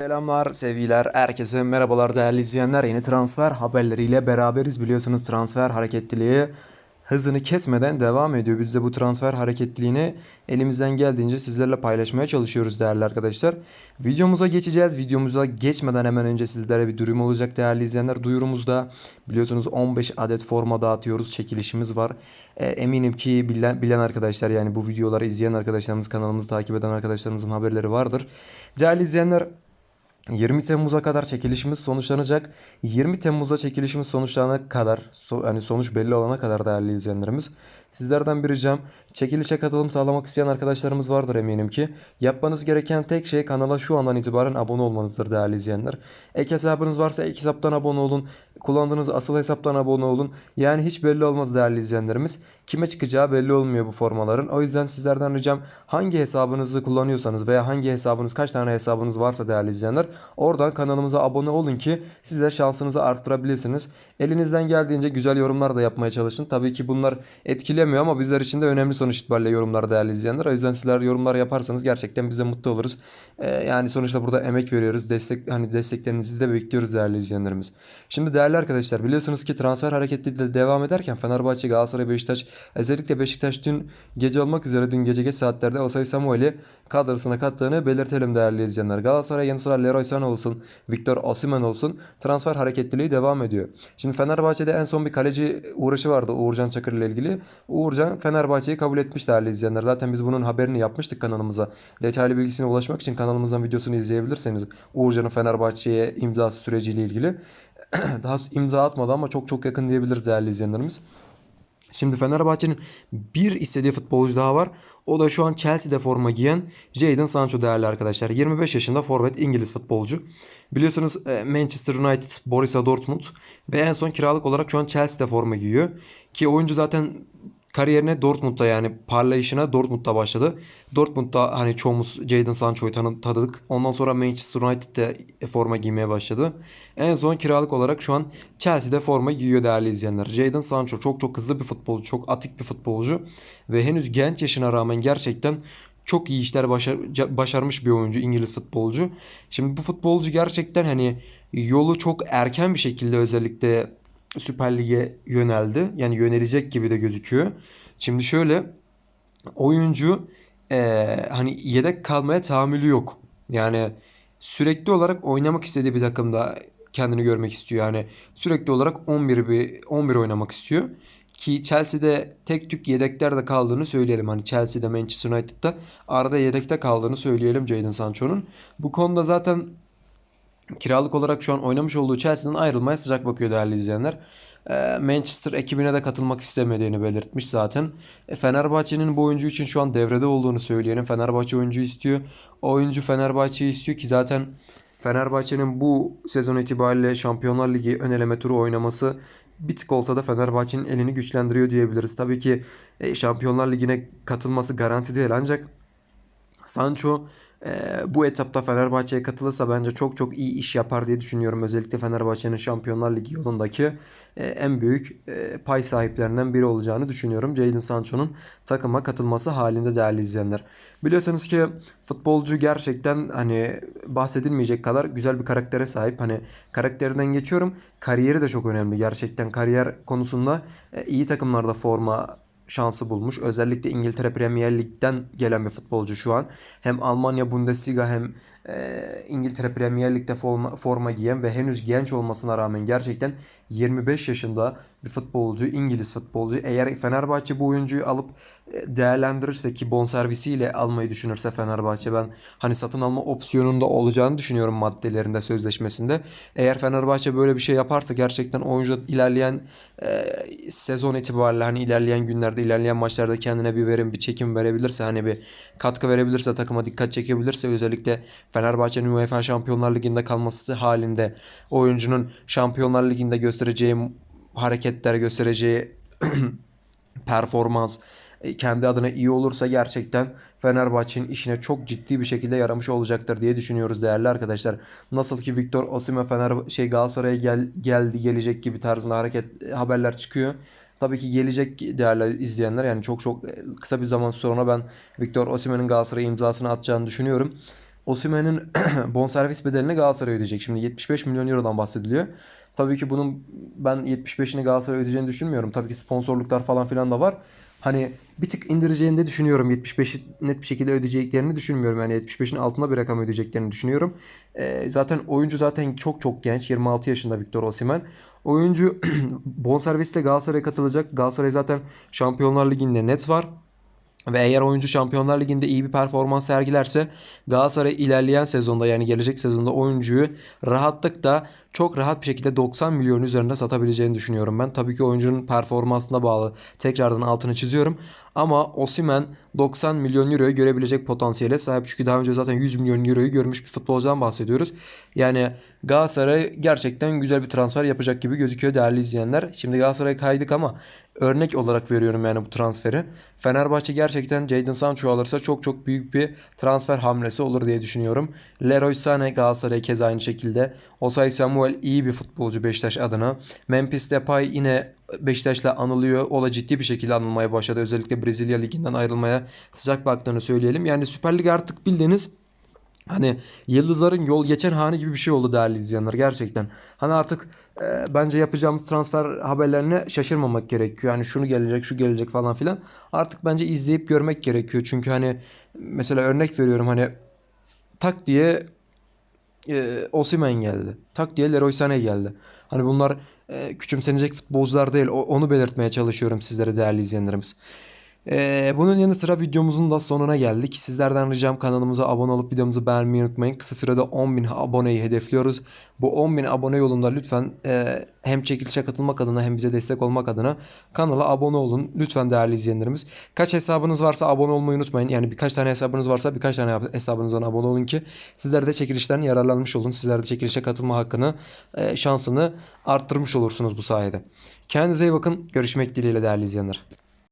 Selamlar, sevgiler, herkese merhabalar değerli izleyenler. Yeni transfer haberleriyle beraberiz. Biliyorsunuz transfer hareketliliği hızını kesmeden devam ediyor. Biz de bu transfer hareketliliğini elimizden geldiğince sizlerle paylaşmaya çalışıyoruz değerli arkadaşlar. Videomuza geçeceğiz. Videomuza geçmeden hemen önce sizlere bir duyurum olacak değerli izleyenler. Duyurumuzda biliyorsunuz 15 adet forma dağıtıyoruz. Çekilişimiz var. E, eminim ki bilen, bilen arkadaşlar yani bu videoları izleyen arkadaşlarımız kanalımızı takip eden arkadaşlarımızın haberleri vardır. Değerli izleyenler 20 Temmuz'a kadar çekilişimiz sonuçlanacak. 20 Temmuz'da çekilişimiz sonuçlanana kadar, so, yani sonuç belli olana kadar değerli izleyenlerimiz. Sizlerden bir ricam çekilişe katılım sağlamak isteyen arkadaşlarımız vardır eminim ki. Yapmanız gereken tek şey kanala şu andan itibaren abone olmanızdır değerli izleyenler. Ek hesabınız varsa ek hesaptan abone olun. Kullandığınız asıl hesaptan abone olun. Yani hiç belli olmaz değerli izleyenlerimiz. Kime çıkacağı belli olmuyor bu formaların. O yüzden sizlerden ricam hangi hesabınızı kullanıyorsanız veya hangi hesabınız kaç tane hesabınız varsa değerli izleyenler oradan kanalımıza abone olun ki siz de şansınızı arttırabilirsiniz. Elinizden geldiğince güzel yorumlar da yapmaya çalışın. Tabii ki bunlar etkilemiyor ama bizler için de önemli sonuç itibariyle yorumlar değerli izleyenler. O yüzden sizler yorumlar yaparsanız gerçekten bize mutlu oluruz. Ee, yani sonuçta burada emek veriyoruz. Destek hani desteklerinizi de bekliyoruz değerli izleyenlerimiz. Şimdi değerli arkadaşlar biliyorsunuz ki transfer hareketli de devam ederken Fenerbahçe, Galatasaray, Beşiktaş özellikle Beşiktaş dün gece olmak üzere dün gece geç saatlerde Osay Samuel'i kadrosuna kattığını belirtelim değerli izleyenler. Galatasaray yanı sıra Leroy Sané olsun, Victor Osimhen olsun transfer hareketliliği devam ediyor. Şimdi Fenerbahçe'de en son bir kaleci uğraşı vardı Uğurcan Çakır ile ilgili. Uğurcan Fenerbahçe'yi kabul etmiş değerli izleyenler. Zaten biz bunun haberini yapmıştık kanalımıza. Detaylı bilgisine ulaşmak için kanalımızdan videosunu izleyebilirsiniz. Uğurcan'ın Fenerbahçe'ye imzası süreciyle ilgili. Daha imza atmadı ama çok çok yakın diyebiliriz değerli izleyenlerimiz. Şimdi Fenerbahçe'nin bir istediği futbolcu daha var. O da şu an Chelsea'de forma giyen Jadon Sancho değerli arkadaşlar. 25 yaşında forvet İngiliz futbolcu. Biliyorsunuz e, Manchester United, Borussia Dortmund ve en son kiralık olarak şu an Chelsea'de forma giyiyor. Ki oyuncu zaten kariyerine Dortmund'da yani parlayışına Dortmund'da başladı. Dortmund'da hani çoğumuz Jadon Sancho'yu tanı- tanıdık. Ondan sonra Manchester United'de forma giymeye başladı. En son kiralık olarak şu an Chelsea'de forma giyiyor değerli izleyenler. Jadon Sancho çok çok hızlı bir futbolcu, çok atik bir futbolcu ve henüz genç yaşına rağmen gerçekten çok iyi işler başar, başarmış bir oyuncu, İngiliz futbolcu. Şimdi bu futbolcu gerçekten hani yolu çok erken bir şekilde özellikle Süper Lig'e yöneldi. Yani yönelecek gibi de gözüküyor. Şimdi şöyle oyuncu eee, hani yedek kalmaya tahammülü yok. Yani sürekli olarak oynamak istediği bir takımda kendini görmek istiyor. Yani sürekli olarak 11 bir 11 oynamak istiyor. Ki Chelsea'de tek tük yedeklerde kaldığını söyleyelim. Hani Chelsea'de Manchester United'da arada yedekte kaldığını söyleyelim Jadon Sancho'nun. Bu konuda zaten kiralık olarak şu an oynamış olduğu Chelsea'den ayrılmaya sıcak bakıyor değerli izleyenler. Ee, Manchester ekibine de katılmak istemediğini belirtmiş zaten. E, Fenerbahçe'nin bu oyuncu için şu an devrede olduğunu söyleyelim. Fenerbahçe oyuncu istiyor. O oyuncu Fenerbahçe'yi istiyor ki zaten Fenerbahçe'nin bu sezon itibariyle Şampiyonlar Ligi ön eleme turu oynaması bir tık olsa da Fenerbahçe'nin elini güçlendiriyor diyebiliriz. Tabii ki e, Şampiyonlar Ligi'ne katılması garanti değil ancak Sancho bu etapta Fenerbahçe'ye katılırsa bence çok çok iyi iş yapar diye düşünüyorum. Özellikle Fenerbahçe'nin Şampiyonlar Ligi yolundaki e, en büyük e, pay sahiplerinden biri olacağını düşünüyorum. Jadon Sancho'nun takıma katılması halinde değerli izleyenler. Biliyorsunuz ki futbolcu gerçekten hani bahsedilmeyecek kadar güzel bir karaktere sahip. Hani karakterinden geçiyorum. Kariyeri de çok önemli. Gerçekten kariyer konusunda e, iyi takımlarda forma şansı bulmuş. Özellikle İngiltere Premier Lig'den gelen bir futbolcu şu an. Hem Almanya Bundesliga hem İngiltere Premier Lig'de forma, forma giyen ve henüz genç olmasına rağmen gerçekten 25 yaşında bir futbolcu, İngiliz futbolcu. Eğer Fenerbahçe bu oyuncuyu alıp e, değerlendirirse ki bonservisiyle almayı düşünürse Fenerbahçe ben hani satın alma opsiyonunda olacağını düşünüyorum maddelerinde sözleşmesinde. Eğer Fenerbahçe böyle bir şey yaparsa gerçekten oyuncu ilerleyen e, sezon itibariyle hani ilerleyen günlerde ilerleyen maçlarda kendine bir verim bir çekim verebilirse hani bir katkı verebilirse takıma dikkat çekebilirse özellikle Fenerbahçe'nin UEFA Şampiyonlar Ligi'nde kalması halinde oyuncunun Şampiyonlar Ligi'nde göstereceği hareketler göstereceği performans e, kendi adına iyi olursa gerçekten Fenerbahçe'nin işine çok ciddi bir şekilde yaramış olacaktır diye düşünüyoruz değerli arkadaşlar. Nasıl ki Victor Osimhen Fener şey Galatasaray'a gel, geldi gelecek gibi tarzında hareket haberler çıkıyor. Tabii ki gelecek değerli izleyenler yani çok çok kısa bir zaman sonra ben Victor Osimhen'in Galatasaray'a imzasını atacağını düşünüyorum. Osimhen'in bonservis bedelini Galatasaray ödeyecek. Şimdi 75 milyon eurodan bahsediliyor. Tabii ki bunun ben 75'ini Galatasaray ödeyeceğini düşünmüyorum. Tabii ki sponsorluklar falan filan da var. Hani bir tık indireceğini de düşünüyorum. 75'i net bir şekilde ödeyeceklerini düşünmüyorum. Yani 75'in altında bir rakam ödeyeceklerini düşünüyorum. Ee, zaten oyuncu zaten çok çok genç. 26 yaşında Victor Osimhen. Oyuncu bonservisle Galatasaray'a katılacak. Galatasaray zaten Şampiyonlar Ligi'nde net var. Ve eğer oyuncu Şampiyonlar Ligi'nde iyi bir performans sergilerse Galatasaray ilerleyen sezonda yani gelecek sezonda oyuncuyu rahatlıkla çok rahat bir şekilde 90 milyon üzerinde satabileceğini düşünüyorum ben. Tabii ki oyuncunun performansına bağlı. Tekrardan altını çiziyorum. Ama Osimhen 90 milyon euroyu görebilecek potansiyele sahip. Çünkü daha önce zaten 100 milyon euroyu görmüş bir futbolcudan bahsediyoruz. Yani Galatasaray gerçekten güzel bir transfer yapacak gibi gözüküyor değerli izleyenler. Şimdi Galatasaray'a kaydık ama örnek olarak veriyorum yani bu transferi. Fenerbahçe gerçekten Jadon Sancho alırsa çok çok büyük bir transfer hamlesi olur diye düşünüyorum. Leroy Sané Galatasaray kez aynı şekilde. Osay Samuel iyi bir futbolcu Beşiktaş adına. Memphis Depay yine Beşiktaş'la anılıyor. O ciddi bir şekilde anılmaya başladı. Özellikle Brezilya Ligi'nden ayrılmaya sıcak baktığını söyleyelim. Yani Süper Lig artık bildiğiniz Hani yıldızların yol geçen hane gibi bir şey oldu değerli izleyenler gerçekten. Hani artık e, bence yapacağımız transfer haberlerine şaşırmamak gerekiyor. Yani şunu gelecek, şu gelecek falan filan. Artık bence izleyip görmek gerekiyor. Çünkü hani mesela örnek veriyorum hani tak diye e, Osimhen geldi. Tak diye Leroy Sané geldi. Hani bunlar e, küçümsenecek futbolcular değil. O- onu belirtmeye çalışıyorum sizlere değerli izleyenlerimiz. Ee, bunun yanı sıra videomuzun da sonuna geldik. Sizlerden ricam kanalımıza abone olup videomuzu beğenmeyi unutmayın. Kısa sürede 10.000 aboneyi hedefliyoruz. Bu 10.000 abone yolunda lütfen e, hem çekilişe katılmak adına hem bize destek olmak adına kanala abone olun. Lütfen değerli izleyenlerimiz. Kaç hesabınız varsa abone olmayı unutmayın. Yani birkaç tane hesabınız varsa birkaç tane hesabınızdan abone olun ki sizler de çekilişten yararlanmış olun. Sizler de çekilişe katılma hakkını, e, şansını arttırmış olursunuz bu sayede. Kendinize iyi bakın. Görüşmek dileğiyle değerli izleyenler.